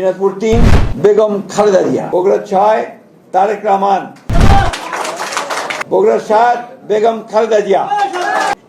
দিনাজপুর তিন বেগম খালেদা জিয়া। বগুড়া ছয়, তারেক রহমান। বগুড়া সাত, বেগম খালেদা জিয়া।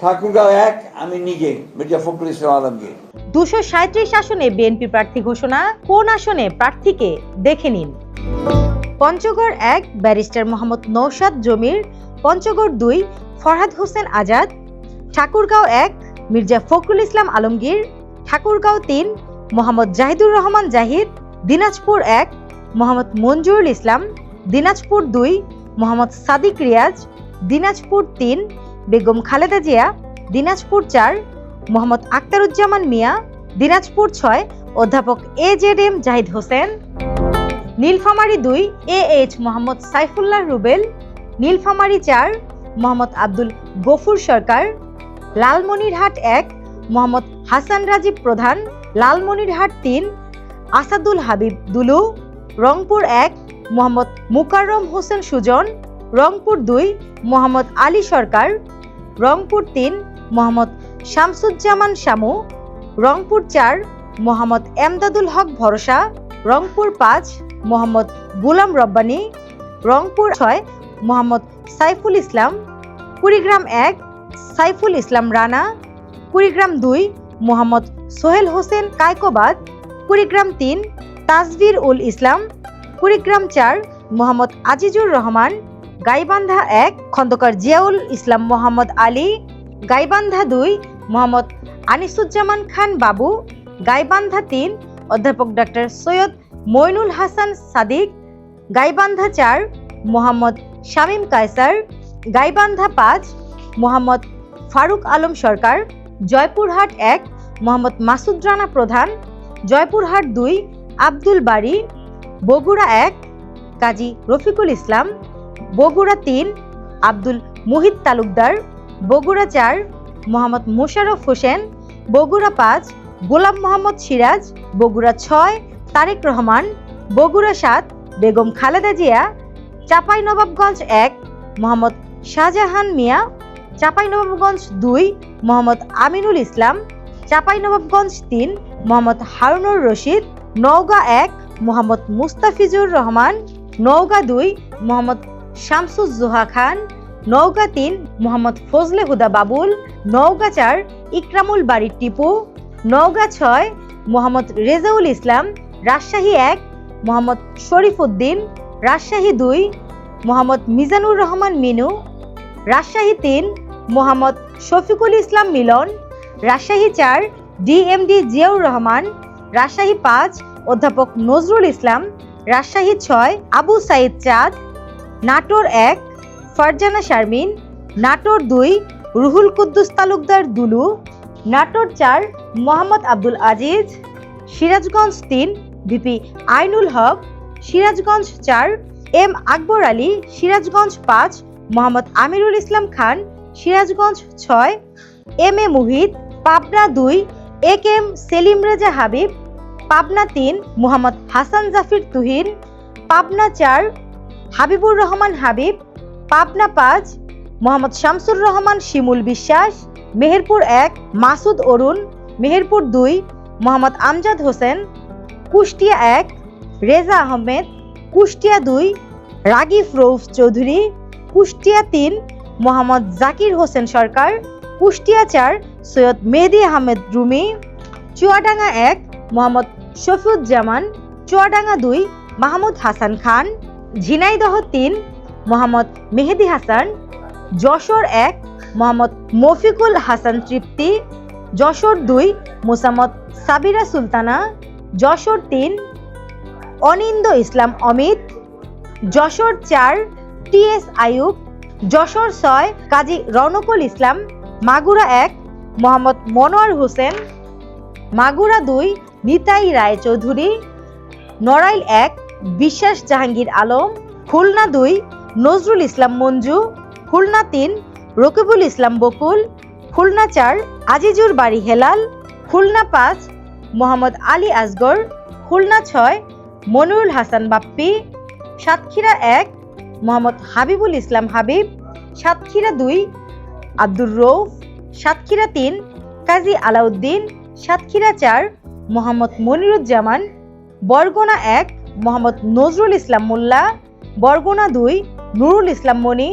ঠাকুরগাঁও এক, আমি নিজে, মির্জা ফখরুল ইসলাম আলমগীর। দুশো সাঁত্রিশ আসনে বিএনপি প্রার্থী ঘোষণা, কোন আসনে প্রার্থীকে দেখে নিন? পঞ্চগড় এক, ব্যারিস্টার মোহাম্মদ নৌশাদ জমির। পঞ্চগড় দুই, ফরহাদ হোসেন আজাদ। ঠাকুরগাঁও এক, মির্জা ফখরুল ইসলাম আলমগীর। ঠাকুরগাঁও তিন মোহাম্মদ জাহিদুর রহমান জাহিদ, দিনাজপুর এক, মোহাম্মদ মঞ্জুরুল ইসলাম, দিনাজপুর দুই, মোহাম্মদ সাদিক রিয়াজ, দিনাজপুর তিন, বেগম খালেদা জিয়া, দিনাজপুর চার, মোহাম্মদ আক্তারুজ্জামান মিয়া, দিনাজপুর ছয়, অধ্যাপক A Z M Zahid Hossain. Nilphamari দুই এ এইচ মোহাম্মদ সাইফুল্লাহ রুবেল। নীলফামারী চার, মোহাম্মদ আব্দুল গফুর সরকার। লালমনিরহাট এক, মোহাম্মদ হাসান রাজীব প্রধান। লালমনিরহাট তিন, আসাদুল হাবিব দুলু, রংপুর এক, মোহাম্মদ মুকাররম হোসেন সুজন, রংপুর দুই, মোহাম্মদ আলী সরকার, রংপুর তিন, মোহাম্মদ শামসুজ্জামান শামু, রংপুর চার, মোহাম্মদ এমদাদুল হক ভরসা, রংপুর পাঁচ, মোহাম্মদ গুলাম রব্বানী, রংপুর ছয়, মোহাম্মদ সাইফুল ইসলাম, কুড়িগ্রাম এক, সাইফুল ইসলাম রানা, কুড়িগ্রাম দুই, মোহাম্মদ সোহেল হোসেন কায়কোবাদ, কুড়িগ্রাম তিন, তাজবির উল ইসলাম, কুড়িগ্রাম চার, মোহাম্মদ আজিজুর রহমান, গাইবান্ধা এক, খন্দকার জিয়াউল ইসলাম মোহাম্মদ আলী, গাইবান্ধা দুই, মোহাম্মদ আনিসুজ্জামান খান বাবু, গাইবান্ধা তিন, অধ্যাপক ডক্টর সৈয়দ মইনুল হাসান সাদিক, গাইবান্ধা চার, মোহাম্মদ শামীম কায়সার, গাইবান্ধা পাঁচ, মোহাম্মদ ফারুক আলম সরকার, জয়পুরহাট এক মোহাম্মদ মাসুদ রানা প্রধান, জয়পুরহাট দুই, আব্দুল বাড়ি বগুড়া এক, কাজী রফিকুল ইসলাম, বগুড়া তিন, আব্দুল মুহিত তালুকদার, বগুড়া চার, মোহাম্মদ মোশাররফ হোসেন, বগুড়া পাঁচ, গোলাম মোহাম্মদ সিরাজ, বগুড়া ছয়, তারেক রহমান, বগুড়া সাত, বেগম খালেদা জিয়া চাঁপাইনবাবগঞ্জ এক, মোহাম্মদ শাহজাহান মিয়া চাঁপাইনবাবগঞ্জ দুই, মোহাম্মদ আমিনুল ইসলাম চাঁপাইনবাবগঞ্জ তিন, মোহাম্মদ হারুনুর রশিদ, নওগাঁ এক, মোহাম্মদ মুস্তাফিজুর রহমান, নওগাঁ দুই, মোহাম্মদ শামসুজ্জোহা খান, নওগাঁ তিন, মোহাম্মদ ফজলে হুদা বাবুল, নওগাঁ চার, ইকরামুল বাড়ি টিপু, নওগাঁ ছয়, মোহাম্মদ রেজাউল ইসলাম, রাজশাহী এক, মোহাম্মদ শরীফ উদ্দিন রাজশাহী দুই, মোহাম্মদ মিজানুর রহমান মিনু, রাজশাহী তিন, মোহাম্মদ শফিকুল ইসলাম মিলন রাজশাহী চার ডিএমডি জিয়াউর রহমান, রাজশাহী পাঁচ অধ্যাপক নজরুল ইসলাম, রাজশাহী ছয় আবু সাইদ চাঁদ, নাটোর এক ফারজানা শারমিন, নাটোর দুই রুহুল কুদ্দুস তালুকদার দুলু, নাটোর চার মোহাম্মদ আব্দুল আজিজ, সিরাজগঞ্জ তিন ভিপি আইনুল হক, সিরাজগঞ্জ চার এম আকবর আলী, সিরাজগঞ্জ পাঁচ মোহাম্মদ আমিরুল ইসলাম খান, সিরাজগঞ্জ ছয় এম এ মুহিত পাবনা দুই, A K M Selim Reza Habib, Pabna তিন, মোহাম্মদ হাসান জাফির তুহিন, পাবনা চার, হাবিবুর রহমান হাবিব, পাবনা পাঁচ, মোহাম্মদ শামসুর রহমান শিমুল বিশ্বাস, মেহেরপুর এক, মাসুদ অরুণ, মেহেরপুর দুই, মোহাম্মদ আমজাদ হোসেন, কুষ্টিয়া এক, রেজা আহমেদ, কুষ্টিয়া দুই রাগিফ রৌফ চৌধুরী, কুষ্টিয়া তিন, মোহাম্মদ জাকির হোসেন সরকার কুষ্টিয়া চার সৈয়দ মেহেদি আহমেদ রুমি, চুয়াডাঙ্গা এক মোহাম্মদ শফিউজ্জামান, চুয়াডাঙ্গা দুই মাহমুদ হাসান খান, ঝিনাইদহ তিন মোহাম্মদ মেহেদি হাসান, যশোর এক মোহাম্মদ মফিকুল হাসান তৃপ্তি, যশোর দুই মোসাম্মদ সাবিরা সুলতানা, যশোর তিন অনিন্দ ইসলাম অমিত, যশোর চার টি এস আয়ুব যশোর ছয় কাজী রনকুল ইসলাম মাগুরা এক, মোহাম্মদ মনোয়ার হোসেন। মাগুরা দুই, নিতাই রায় চৌধুরী। নড়াইল এক, বিশ্বাস জাহাঙ্গীর আলম। খুলনা দুই, নজরুল ইসলাম মঞ্জু। খুলনা তিন, রকিবুল ইসলাম বকুল। খুলনা চার, আজিজুর বাড়ি হেলাল। খুলনা পাঁচ, মোহাম্মদ আলী আসগর। খুলনা ছয়, মনিরুল হাসান বাপ্পি। সাতক্ষীরা এক, মোহাম্মদ হাবিবুল ইসলাম হাবিব। সাতক্ষীরা দুই আব্দুর রৌফ, সাতক্ষীরা তিন, কাজী আলাউদ্দিন, সাতক্ষীরা চার, মোহাম্মদ মনিরুজ্জামান, বরগুনা এক, মোহাম্মদ নজরুল ইসলাম মোল্লা, বরগুনা দুই, নুরুল ইসলাম মনি,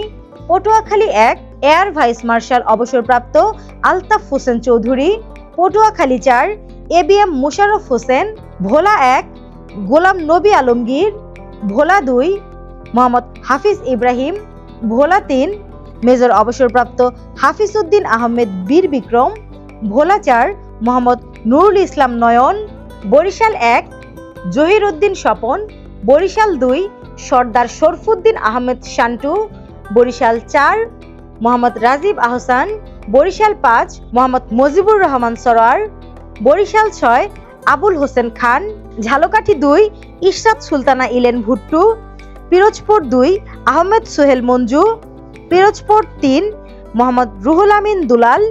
পটুয়াখালী এক, এয়ার ভাইস মার্শাল অবসরপ্রাপ্ত আলতাফ হোসেন চৌধুরী, পটুয়াখালী চার A B M Musharraf Hossain, Bhola এক, গোলাম নবী আলমগীর, ভোলা দুই, মোহাম্মদ হাফিজ ইব্রাহিম, ভোলা তিন মেজর অবসরপ্রাপ্ত হাফিজ উদ্দিন আহমেদ বীর বিক্রম, ভোলাচার মোহাম্মদ নুরুল ইসলাম নয়ন, বরিশাল এক জহির উদ্দিন স্বপন, বরিশাল দুই সর্দার শরফুদ্দিন আহমেদ শান্টু, বরিশাল চার মোহাম্মদ রাজীব আহসান, বরিশাল পাঁচ মোহাম্মদ মজিবুর রহমান সরোয়ার, বরিশাল ছয় আবুল হোসেন খান, ঝালকাঠি দুই ইশরাত সুলতানা ইলেন ভুট্টু, পিরোজপুর দুই আহমেদ সোহেল মঞ্জু পিরোজপুর তিন, মোহাম্মদ রুহুল আমিন দুলাল,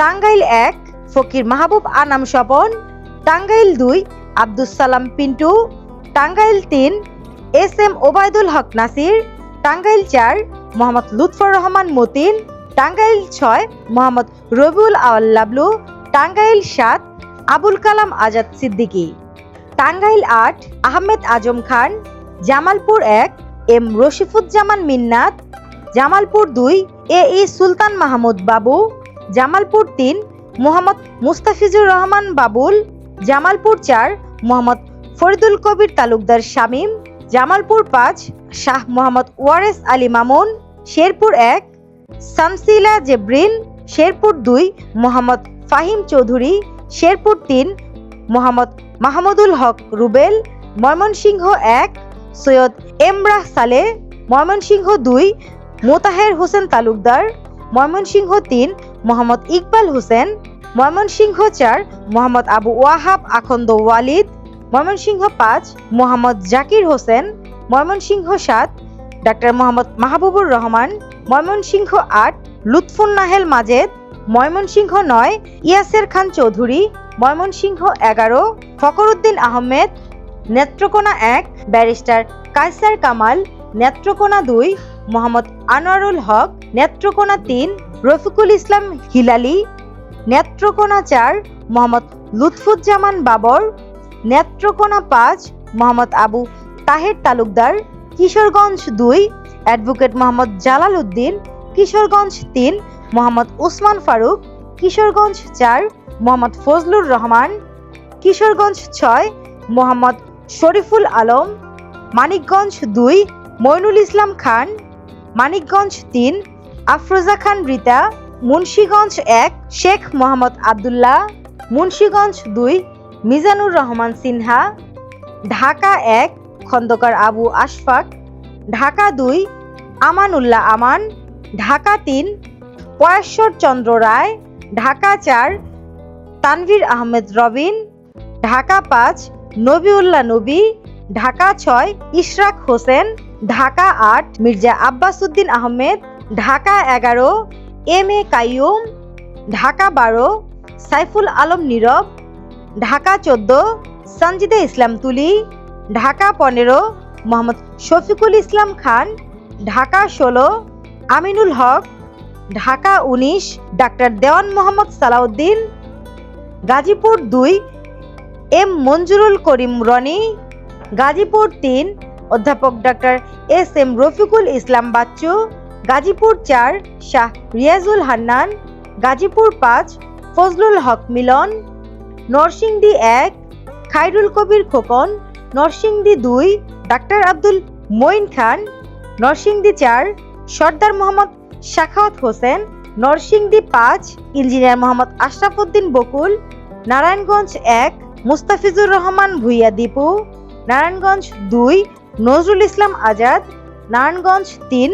টাঙ্গাইল এক, ফকির মাহবুব আনাম স্বপন, টাঙ্গাইল দুই, আব্দুস সালাম পিন্টু, টাঙ্গাইল তিন, এস এম ওবায়দুল হক নাসির, টাঙ্গাইল চার, মোহাম্মদ লুৎফর রহমান মতিন, টাঙ্গাইল ছয়, মোহাম্মদ রবিউল আওয়াল লাবলু, টাঙ্গাইল সাত, আবুল কালাম আজাদ সিদ্দিকী। টাঙ্গাইল আট, আহমেদ আজম খান, জামালপুর এক, এম রশিফুজ্জামান মিন্নাত জামালপুর দুই এ ই সুলতান মাহমুদ বাবু, জামালপুর তিন, মোহাম্মদ মুস্তাফিজুর রহমান বাবুল, জামালপুর চার, মোহাম্মদ ফরিদুল কবির তালুকদার শামীম, জামালপুর পাঁচ, শাহ মোহাম্মদ ওয়ারেস আলী মামুন, শেরপুর এক, সামসিলা জেব্রিন, শেরপুর দুই, মোহাম্মদ ফাহিম চৌধুরী, শেরপুর তিন, মোহাম্মদ মাহমুদুল হক রুবেল, ময়মনসিংহ এক, সৈয়দ এমরাহ সালে, ময়মনসিংহ দুই মোতাহের হোসেন তালুকদার, ময়মনসিংহ তিন, মোহাম্মদ ইকবাল হোসেন, ময়মনসিংহ চার, মোহাম্মদ আবু ওয়াহাব আখন্দ ওয়ালিদ, ময়মনসিংহ পাঁচ, মোহাম্মদ জাকির হোসেন, ময়মনসিংহ সাত, ডাক্তার মোহাম্মদ মাহবুবুর রহমান, ময়মনসিংহ আট, লুৎফুন নাহেল মাজেদ, ময়মনসিংহ নয়, ইয়াসের খান চৌধুরী, ময়মনসিংহ এগারো ফকরুদ্দিন আহমেদ, নেত্রকোনা এক, ব্যারিস্টার কায়সার কামাল, নেত্রকোনা দুই মোহাম্মদ আনোয়ারুল হক, নেত্রকোনা তিন, রফিকুল ইসলাম হিলালি, নেত্রকোনা চার, মোহাম্মদ লুৎফুজ্জামান বাবর, নেত্রকোনা পাঁচ, মোহাম্মদ আবু তাহের তালুকদার, কিশোরগঞ্জ দুই, অ্যাডভোকেট মোহাম্মদ জালাল উদ্দিন, কিশোরগঞ্জ তিন, মোহাম্মদ ওসমান ফারুক, কিশোরগঞ্জ চার, মোহাম্মদ ফজলুর রহমান, কিশোরগঞ্জ ছয়, মোহাম্মদ শরীফুল আলম, মানিকগঞ্জ দুই, মইনুল ইসলাম খান মানিকগঞ্জ তিন, আফরোজা খান রিতা, মুন্সীগঞ্জ এক, শেখ মোহাম্মদ আবদুল্লাহ, মুন্সীগঞ্জ দুই, মিজানুর রহমান সিনহা, ঢাকা এক, খন্দকার আবু আশফাক, ঢাকা দুই, আমানুল্লাহ আমান, ঢাকা তিন পয়েশ্বর চন্দ্র রায়, ঢাকা চার, তানভীর আহমেদ রবিন, ঢাকা পাঁচ, নবিউল্লাহ নবী, ঢাকা ছয়, ইশরাক হোসেন ঢাকা আট, মির্জা আব্বাস উদ্দিন আহমেদ, ঢাকা এগারো, এম এ কাইয়ুম, ঢাকা বারো, সাইফুল আলম নীরব, ঢাকা চোদ্দ সঞ্জিদা ইসলাম তুলি, ঢাকা পনেরো, মোহাম্মদ শফিকুল ইসলাম খান, ঢাকা ষোলো, আমিনুল হক, ঢাকা উনিশ, ডাক্তার দেওয়ান মোহাম্মদ সালাউদ্দিন, গাজীপুর দুই, এম মঞ্জুরুল করিম রনি, গাজীপুর তিন অধ্যাপক ডাক্তার এস এম রফিকুল ইসলাম বাচ্চু, গাজীপুর চার শাহ রিয়াজুল হান্নান, গাজীপুর পাঁচ ফজলুল হক মিলন, নরসিংদী এক খাইরুল কবির খোকন, নরসিংদী দুই ডাক্তার আব্দুল মঈন খান, নরসিংদী চার সর্দার মোহাম্মদ শাখাওয়াত হোসেন, নরসিংদী পাঁচ ইঞ্জিনিয়ার মোহাম্মদ আশরাফুদ্দিন বকুল, নারায়ণগঞ্জ এক মুস্তাফিজুর রহমান ভুইয়া দীপু, নারায়ণগঞ্জ দুই নজরুল ইসলাম আজাদ, নারায়ণগঞ্জ তিন,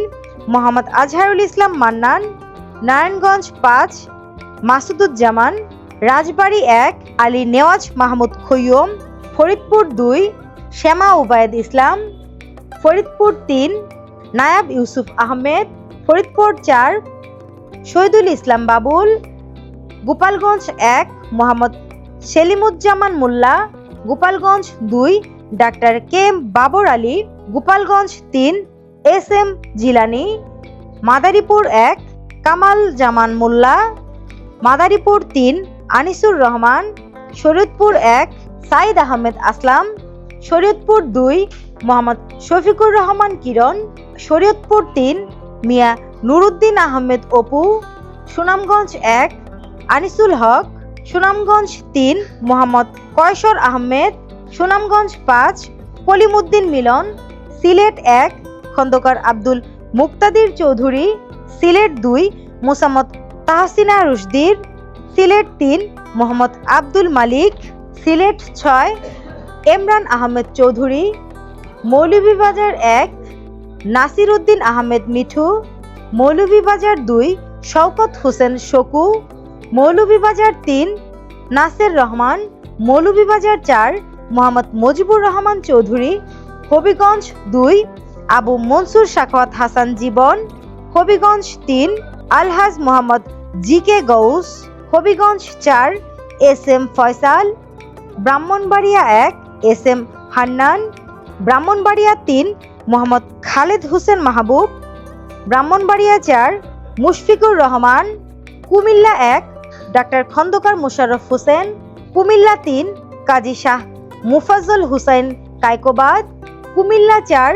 মোহাম্মদ আজহারুল ইসলাম মান্নান, নারায়ণগঞ্জ পাঁচ, মাসুদুজ্জামান, রাজবাড়ী এক, আলী নেওয়াজ মাহমুদ খৈয়ম, ফরিদপুর দুই, শ্যামা উবায়েদ ইসলাম, ফরিদপুর তিন, নায়াব ইউসুফ আহমেদ, ফরিদপুর চার, শহীদুল ইসলাম বাবুল, গোপালগঞ্জ এক, মোহাম্মদ সেলিমুজ্জামান মোল্লা, গোপালগঞ্জ দুই doctor K M Babar Ali, Gopalganj তিন, এস এম জিলানি, মাদারীপুর এক, কামাল জামান মোল্লা, মাদারীপুর তিন, আনিসুর রহমান, শরীয়তপুর এক, সাইদ আহমেদ আসলাম, শরীয়তপুর দুই, মোহাম্মদ শফিকুর রহমান কিরণ, শরীয়তপুর তিন, মিয়া নুরুদ্দিন আহমেদ অপু, সুনামগঞ্জ এক, আনিসুল হক, সুনামগঞ্জ তিন, মোহাম্মদ কয়সর আহমেদ সুনামগঞ্জ পাঁচ, কলিমুদ্দিন মিলন, সিলেট এক, খন্দকার আব্দুল মুক্তাদির চৌধুরী, সিলেট দুই, মোসাম্মদ তাহসিনা রুশদির, সিলেট তিন, মোহাম্মদ আব্দুল মালিক, সিলেট ছয় এমরান আহমেদ চৌধুরী, মৌলভীবাজার এক নাসির উদ্দিন আহমেদ মিঠু, মৌলভীবাজার দুই, শওকত হোসেন শকু, মৌলভীবাজার তিন, নাসের রহমান, মৌলভীবাজার চার মোহাম্মদ মজিবুর রহমান চৌধুরী, হবিগঞ্জ দুই, আবু মনসুর শাখাওয়াত হাসান জীবন, হবিগঞ্জ তিন, আলহাজ মোহাম্মদ জি কে গৌস, হবিগঞ্জ চার, এস এম ফয়সাল, ব্রাহ্মণবাড়িয়া এক, এস এম হান্নান, ব্রাহ্মণবাড়িয়া তিন, মোহাম্মদ খালেদ হোসেন মাহবুব, ব্রাহ্মণবাড়িয়া চার, মুশফিকুর রহমান, কুমিল্লা এক, ডাক্তার খন্দকার মোশাররফ হোসেন, কুমিল্লা তিন, কাজী শাহ মুফাজ্জল হুসাইন, কায়কোবাদ, কুমিল্লা চার,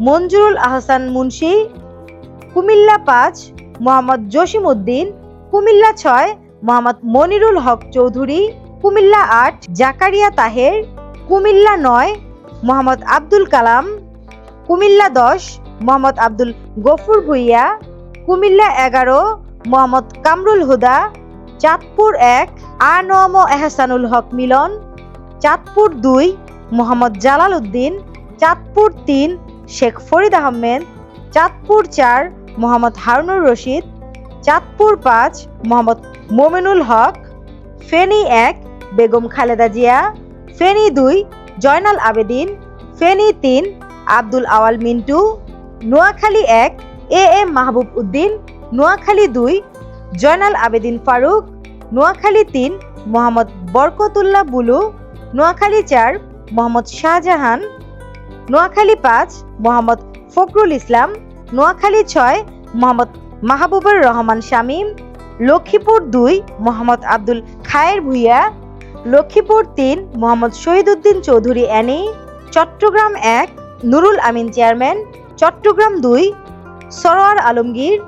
মঞ্জুরুল আহসান মুন্সি, কুমিল্লা পাঁচ, মোহাম্মদ জসিম উদ্দিন, কুমিল্লা ছয়, মোহাম্মদ মনিরুল হক চৌধুরী, কুমিল্লা আট, জাকারিয়া তাহের, কুমিল্লা নয়, মোহাম্মদ আব্দুল কালাম, কুমিল্লা দশ, মোহাম্মদ আব্দুল গফুর ভুইয়া, কুমিল্লা এগারো, মোহাম্মদ কামরুল হুদা, চাঁদপুর এক আনম এহসানুল হক মিলন চাঁদপুর দুই, মোহাম্মদ জালাল উদ্দিন, চাঁদপুর তিন, শেখ ফরিদ আহমেদ, চাঁদপুর চার, মোহাম্মদ হারুনুর রশিদ, চাঁদপুর পাঁচ, মোহাম্মদ মোমিনুল হক, ফেনী এক, বেগম খালেদা জিয়া, ফেনী দুই, জয়নাল আবেদিন, ফেনী তিন, আব্দুল আওয়াল মিন্টু, নোয়াখালী এক, এ এম মাহবুব উদ্দিন, নোয়াখালী দুই, জয়নাল আবেদিন ফারুক, নোয়াখালী তিন, মোহাম্মদ বরকতুল্লাহ বুলু নোয়াখালী চার, মোহাম্মদ শাহজাহান। নোয়াখালী পাঁচ, মোহাম্মদ ফখরুল ইসলাম। নোয়াখালী ছয়, মোহাম্মদ মাহবুবুর রহমান শামীম। লক্ষ্মীপুর দুই, মোহাম্মদ আব্দুল খায়ের ভুইয়া। লক্ষ্মীপুর তিন, মোহাম্মদ শহীদুদ্দিন চৌধুরী অ্যানি। চট্টগ্রাম এক, নুরুল আমিন চেয়ারম্যান। চট্টগ্রাম দুই, সরোয়ার আলমগীর।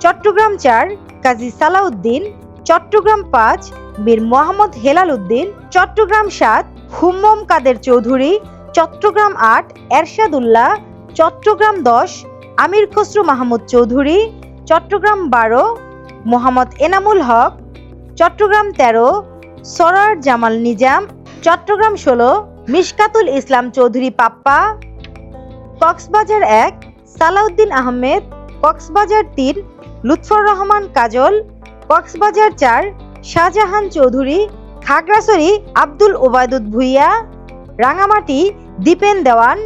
চট্টগ্রাম চার, কাজী সালাউদ্দিন। চট্টগ্রাম পাঁচ বীর মোহাম্মদ হেলাল উদ্দিন, চট্টগ্রাম সাত, হুম্মম কাদের চৌধুরী, চট্টগ্রাম আট, এরশাদুল্লাহ, চট্টগ্রাম দশ, আমির খসরু মাহমুদ চৌধুরী, চট্টগ্রাম বারো, মোহাম্মদ এনামুল হক, চট্টগ্রাম তেরো, সরার জামাল নিজাম, চট্টগ্রাম ষোলো, মিশকাতুল ইসলাম চৌধুরী পাপ্পা, কক্সবাজার এক, সালাউদ্দিন আহমেদ, কক্সবাজার তিন, লুৎফর রহমান কাজল কক্সবাজার চার শাহজাহান চৌধুরী খাগড়াছড়ি আব্দুল ওবায়দুদ ভুইয়া রাঙামাটি দীপেন দেওয়ান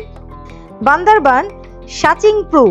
বান্দারবান সাচিং প্রু।